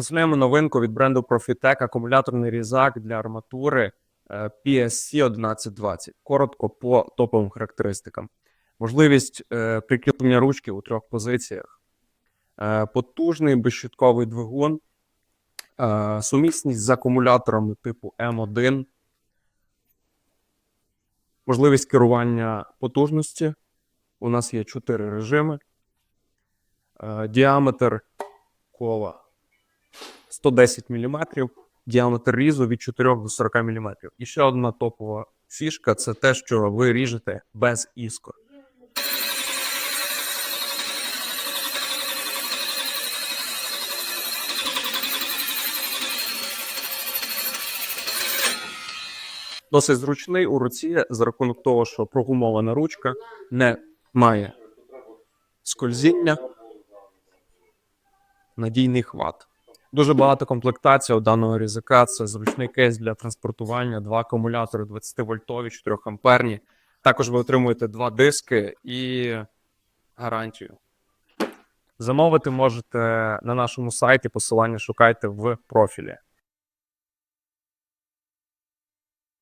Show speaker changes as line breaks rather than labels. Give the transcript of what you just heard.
Представляємо новинку від бренду Profitec акумуляторний різак для арматури е, PSC 1120. Коротко по топовим характеристикам. Можливість е, прикріплення ручки у трьох позиціях, е, потужний безщитковий двигун, сумісність з акумуляторами типу М1, можливість керування потужності. У нас є чотири режими. Діаметр кола 110 мм, діаметр різу від 4 до 40 мм. І ще одна топова фішка це те, що ви ріжете без іскор. Досить зручний у руці за рахунок того, що прогумована ручка не має скользіння, надійний хват. Дуже багато комплектацій у даного різика. Це зручний кейс для транспортування, два акумулятори 20 вольтові, 4 амперні. Також ви отримуєте два диски і гарантію. Замовити можете на нашому сайті. Посилання шукайте в профілі.